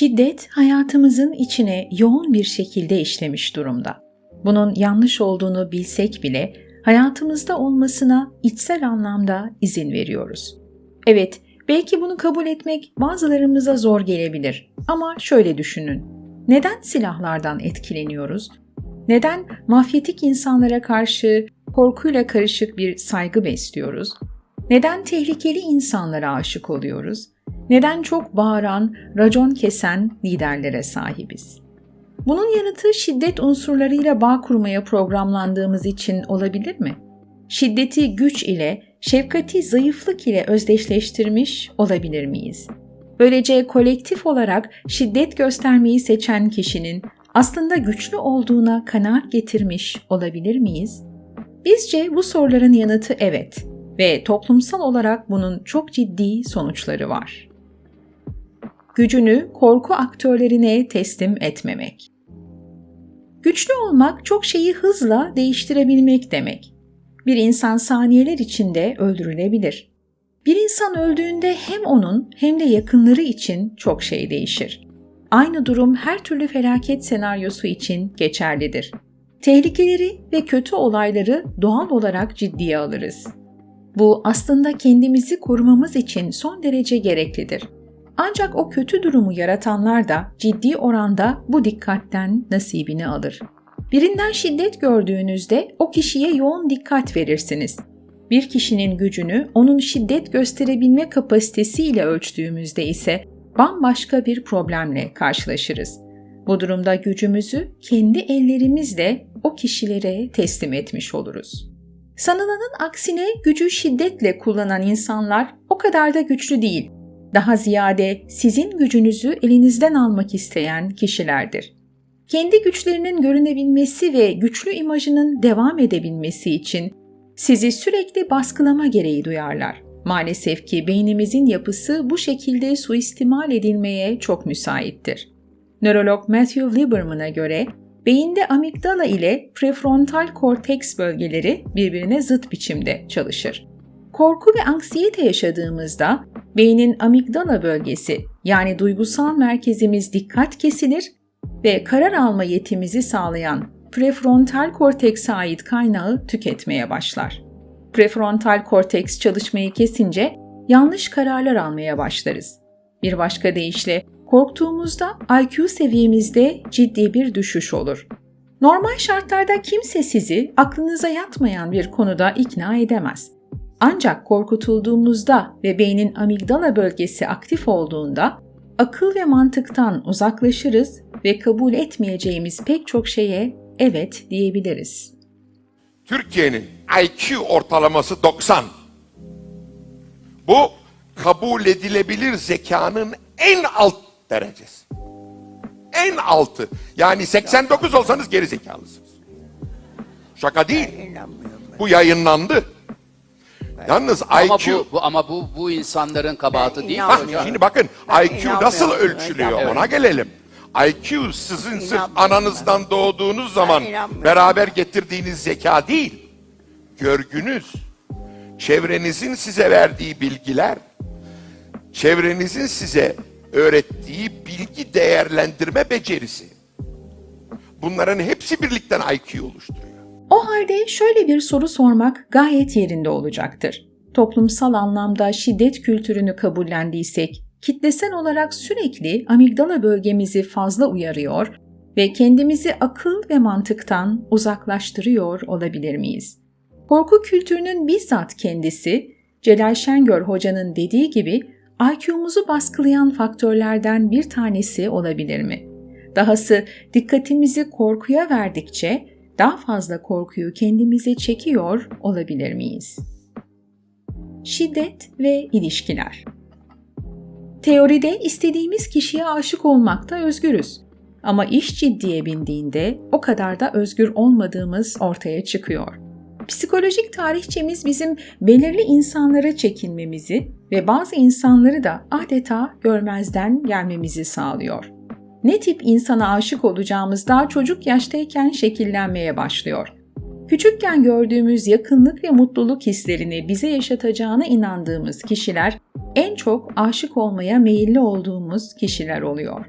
Şiddet hayatımızın içine yoğun bir şekilde işlemiş durumda. Bunun yanlış olduğunu bilsek bile hayatımızda olmasına içsel anlamda izin veriyoruz. Evet, belki bunu kabul etmek bazılarımıza zor gelebilir ama şöyle düşünün. Neden silahlardan etkileniyoruz? Neden mafyatik insanlara karşı korkuyla karışık bir saygı besliyoruz? Neden tehlikeli insanlara aşık oluyoruz? Neden çok bağıran, racon kesen liderlere sahibiz? Bunun yanıtı şiddet unsurlarıyla bağ kurmaya programlandığımız için olabilir mi? Şiddeti güç ile, şefkati zayıflık ile özdeşleştirmiş olabilir miyiz? Böylece kolektif olarak şiddet göstermeyi seçen kişinin aslında güçlü olduğuna kanaat getirmiş olabilir miyiz? Bizce bu soruların yanıtı evet ve toplumsal olarak bunun çok ciddi sonuçları var. Gücünü korku aktörlerine teslim etmemek. Güçlü olmak çok şeyi hızla değiştirebilmek demek. Bir insan saniyeler içinde öldürülebilir. Bir insan öldüğünde hem onun hem de yakınları için çok şey değişir. Aynı durum her türlü felaket senaryosu için geçerlidir. Tehlikeleri ve kötü olayları doğal olarak ciddiye alırız. Bu aslında kendimizi korumamız için son derece gereklidir. Ancak o kötü durumu yaratanlar da ciddi oranda bu dikkatten nasibini alır. Birinden şiddet gördüğünüzde o kişiye yoğun dikkat verirsiniz. Bir kişinin gücünü onun şiddet gösterebilme kapasitesiyle ölçtüğümüzde ise bambaşka bir problemle karşılaşırız. Bu durumda gücümüzü kendi ellerimizle o kişilere teslim etmiş oluruz. Sanılanın aksine gücü şiddetle kullanan insanlar o kadar da güçlü değil. Daha ziyade sizin gücünüzü elinizden almak isteyen kişilerdir. Kendi güçlerinin görünebilmesi ve güçlü imajının devam edebilmesi için sizi sürekli baskılama gereği duyarlar. Maalesef ki beynimizin yapısı bu şekilde suistimal edilmeye çok müsaittir. Nörolog Matthew Lieberman'a göre beyinde amigdala ile prefrontal korteks bölgeleri birbirine zıt biçimde çalışır. Korku ve anksiyete yaşadığımızda beynin amigdala bölgesi yani duygusal merkezimiz dikkat kesilir ve karar alma yetimizi sağlayan prefrontal kortekse ait kaynağı tüketmeye başlar. Prefrontal korteks çalışmayı kesince yanlış kararlar almaya başlarız. Bir başka deyişle korktuğumuzda IQ seviyemizde ciddi bir düşüş olur. Normal şartlarda kimse sizi aklınıza yatmayan bir konuda ikna edemez. Ancak korkutulduğumuzda ve beynin amigdala bölgesi aktif olduğunda akıl ve mantıktan uzaklaşırız ve kabul etmeyeceğimiz pek çok şeye evet diyebiliriz. Türkiye'nin IQ ortalaması 90. Bu kabul edilebilir zekanın en alt derecesi. En altı. Yani 89 olsanız geri zekalısınız. Şaka değil. Bu yayınlandı. Yalnız Ama IQ bu, bu ama bu bu insanların kabahati değil mi hocam? şimdi bakın Ben IQ nasıl inanmıyorum ölçülüyor ona gelelim. IQ sizin sırf İnanmıyorum ananızdan doğduğunuz zaman inanmıyorum. beraber getirdiğiniz zeka değil. Görgünüz, çevrenizin size verdiği bilgiler, çevrenizin size öğrettiği bilgi değerlendirme becerisi. Bunların hepsi birlikten IQ oluşturuyor. O halde şöyle bir soru sormak gayet yerinde olacaktır. Toplumsal anlamda şiddet kültürünü kabullendiysek, kitlesel olarak sürekli amigdala bölgemizi fazla uyarıyor ve kendimizi akıl ve mantıktan uzaklaştırıyor olabilir miyiz? Korku kültürünün bizzat kendisi, Celal Şengör hocanın dediği gibi IQ'muzu baskılayan faktörlerden bir tanesi olabilir mi? Dahası dikkatimizi korkuya verdikçe daha fazla korkuyu kendimize çekiyor olabilir miyiz? Şiddet ve ilişkiler Teoride istediğimiz kişiye aşık olmakta özgürüz. Ama iş ciddiye bindiğinde o kadar da özgür olmadığımız ortaya çıkıyor. Psikolojik tarihçemiz bizim belirli insanlara çekinmemizi ve bazı insanları da adeta görmezden gelmemizi sağlıyor. Ne tip insana aşık olacağımız daha çocuk yaştayken şekillenmeye başlıyor. Küçükken gördüğümüz yakınlık ve mutluluk hislerini bize yaşatacağına inandığımız kişiler en çok aşık olmaya meyilli olduğumuz kişiler oluyor.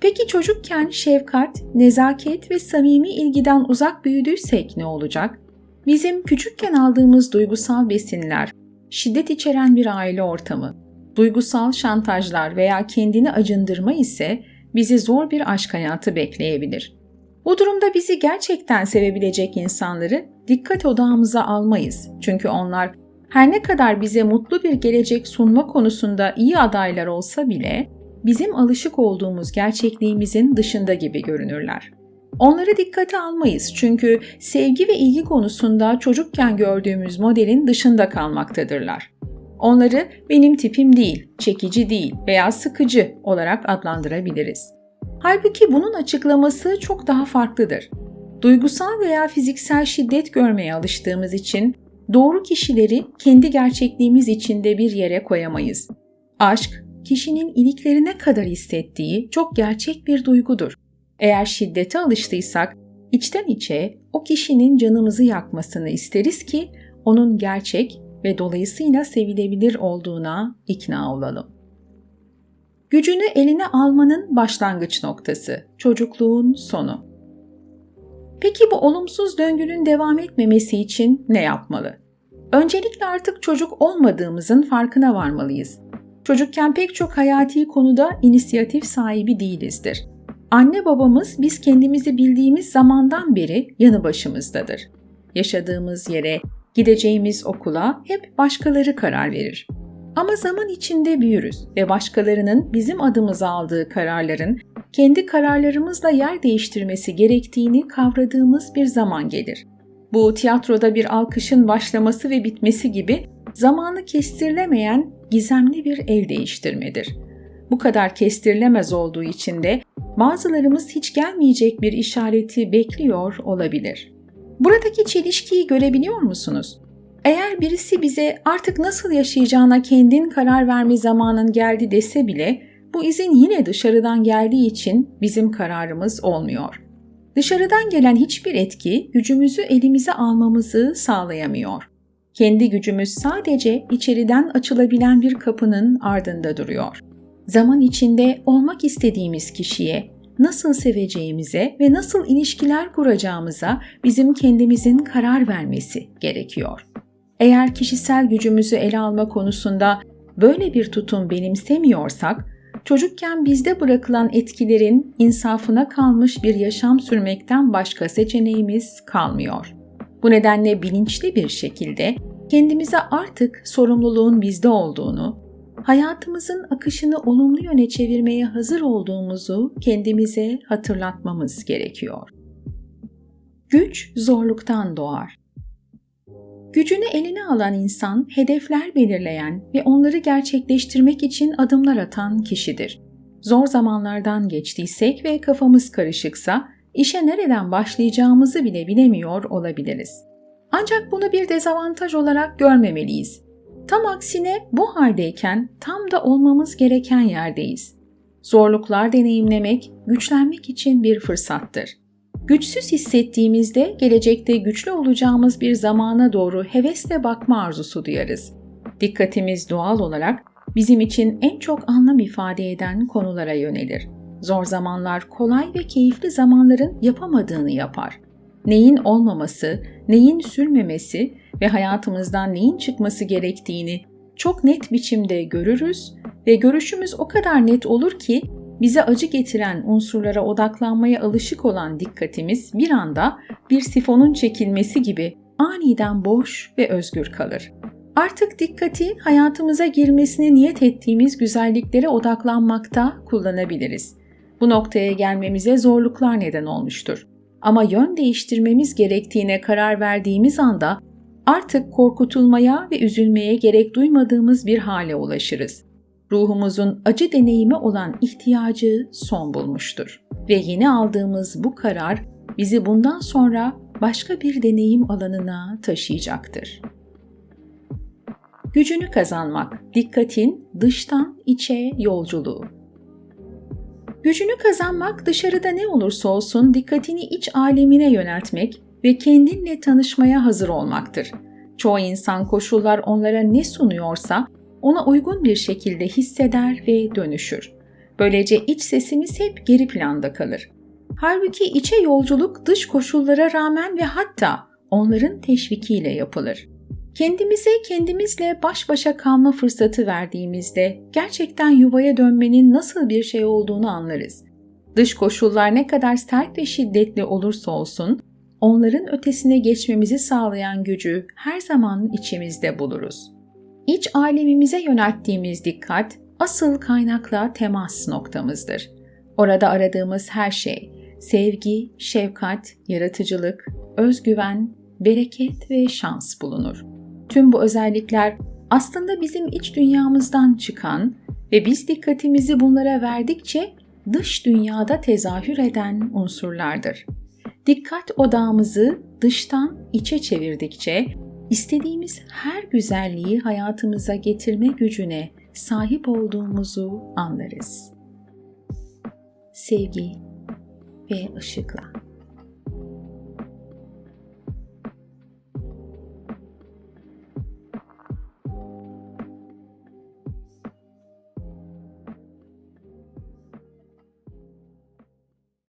Peki çocukken şefkat, nezaket ve samimi ilgiden uzak büyüdüysek ne olacak? Bizim küçükken aldığımız duygusal besinler, şiddet içeren bir aile ortamı, duygusal şantajlar veya kendini acındırma ise bizi zor bir aşk hayatı bekleyebilir. Bu durumda bizi gerçekten sevebilecek insanları dikkat odağımıza almayız. Çünkü onlar her ne kadar bize mutlu bir gelecek sunma konusunda iyi adaylar olsa bile bizim alışık olduğumuz gerçekliğimizin dışında gibi görünürler. Onları dikkate almayız çünkü sevgi ve ilgi konusunda çocukken gördüğümüz modelin dışında kalmaktadırlar. Onları benim tipim değil, çekici değil veya sıkıcı olarak adlandırabiliriz. Halbuki bunun açıklaması çok daha farklıdır. Duygusal veya fiziksel şiddet görmeye alıştığımız için doğru kişileri kendi gerçekliğimiz içinde bir yere koyamayız. Aşk, kişinin iliklerine kadar hissettiği çok gerçek bir duygudur. Eğer şiddete alıştıysak, içten içe o kişinin canımızı yakmasını isteriz ki onun gerçek ve dolayısıyla sevilebilir olduğuna ikna olalım. Gücünü eline almanın başlangıç noktası, çocukluğun sonu. Peki bu olumsuz döngünün devam etmemesi için ne yapmalı? Öncelikle artık çocuk olmadığımızın farkına varmalıyız. Çocukken pek çok hayati konuda inisiyatif sahibi değilizdir. Anne babamız biz kendimizi bildiğimiz zamandan beri yanı başımızdadır. Yaşadığımız yere, gideceğimiz okula hep başkaları karar verir. Ama zaman içinde büyürüz ve başkalarının bizim adımıza aldığı kararların kendi kararlarımızla yer değiştirmesi gerektiğini kavradığımız bir zaman gelir. Bu tiyatroda bir alkışın başlaması ve bitmesi gibi zamanı kestirilemeyen gizemli bir el değiştirmedir. Bu kadar kestirilemez olduğu için de bazılarımız hiç gelmeyecek bir işareti bekliyor olabilir. Buradaki çelişkiyi görebiliyor musunuz? Eğer birisi bize artık nasıl yaşayacağına kendin karar verme zamanın geldi dese bile bu izin yine dışarıdan geldiği için bizim kararımız olmuyor. Dışarıdan gelen hiçbir etki gücümüzü elimize almamızı sağlayamıyor. Kendi gücümüz sadece içeriden açılabilen bir kapının ardında duruyor. Zaman içinde olmak istediğimiz kişiye, nasıl seveceğimize ve nasıl ilişkiler kuracağımıza bizim kendimizin karar vermesi gerekiyor. Eğer kişisel gücümüzü ele alma konusunda böyle bir tutum benimsemiyorsak, çocukken bizde bırakılan etkilerin insafına kalmış bir yaşam sürmekten başka seçeneğimiz kalmıyor. Bu nedenle bilinçli bir şekilde kendimize artık sorumluluğun bizde olduğunu, hayatımızın akışını olumlu yöne çevirmeye hazır olduğumuzu kendimize hatırlatmamız gerekiyor. Güç zorluktan doğar. Gücünü eline alan insan, hedefler belirleyen ve onları gerçekleştirmek için adımlar atan kişidir. Zor zamanlardan geçtiysek ve kafamız karışıksa, işe nereden başlayacağımızı bile bilemiyor olabiliriz. Ancak bunu bir dezavantaj olarak görmemeliyiz. Tam aksine bu haldeyken tam da olmamız gereken yerdeyiz. Zorluklar deneyimlemek, güçlenmek için bir fırsattır. Güçsüz hissettiğimizde gelecekte güçlü olacağımız bir zamana doğru hevesle bakma arzusu duyarız. Dikkatimiz doğal olarak bizim için en çok anlam ifade eden konulara yönelir. Zor zamanlar kolay ve keyifli zamanların yapamadığını yapar. Neyin olmaması, neyin sürmemesi ve hayatımızdan neyin çıkması gerektiğini çok net biçimde görürüz ve görüşümüz o kadar net olur ki bize acı getiren unsurlara odaklanmaya alışık olan dikkatimiz bir anda bir sifonun çekilmesi gibi aniden boş ve özgür kalır. Artık dikkati hayatımıza girmesine niyet ettiğimiz güzelliklere odaklanmakta kullanabiliriz. Bu noktaya gelmemize zorluklar neden olmuştur. Ama yön değiştirmemiz gerektiğine karar verdiğimiz anda artık korkutulmaya ve üzülmeye gerek duymadığımız bir hale ulaşırız ruhumuzun acı deneyimi olan ihtiyacı son bulmuştur. Ve yeni aldığımız bu karar bizi bundan sonra başka bir deneyim alanına taşıyacaktır. Gücünü kazanmak, dikkatin dıştan içe yolculuğu. Gücünü kazanmak dışarıda ne olursa olsun dikkatini iç alemine yöneltmek ve kendinle tanışmaya hazır olmaktır. Çoğu insan koşullar onlara ne sunuyorsa ona uygun bir şekilde hisseder ve dönüşür. Böylece iç sesimiz hep geri planda kalır. Halbuki içe yolculuk dış koşullara rağmen ve hatta onların teşvikiyle yapılır. Kendimize kendimizle baş başa kalma fırsatı verdiğimizde gerçekten yuvaya dönmenin nasıl bir şey olduğunu anlarız. Dış koşullar ne kadar sert ve şiddetli olursa olsun, onların ötesine geçmemizi sağlayan gücü her zaman içimizde buluruz. İç alemimize yönelttiğimiz dikkat asıl kaynakla temas noktamızdır. Orada aradığımız her şey, sevgi, şefkat, yaratıcılık, özgüven, bereket ve şans bulunur. Tüm bu özellikler aslında bizim iç dünyamızdan çıkan ve biz dikkatimizi bunlara verdikçe dış dünyada tezahür eden unsurlardır. Dikkat odağımızı dıştan içe çevirdikçe istediğimiz her güzelliği hayatımıza getirme gücüne sahip olduğumuzu anlarız. Sevgi ve ışıkla.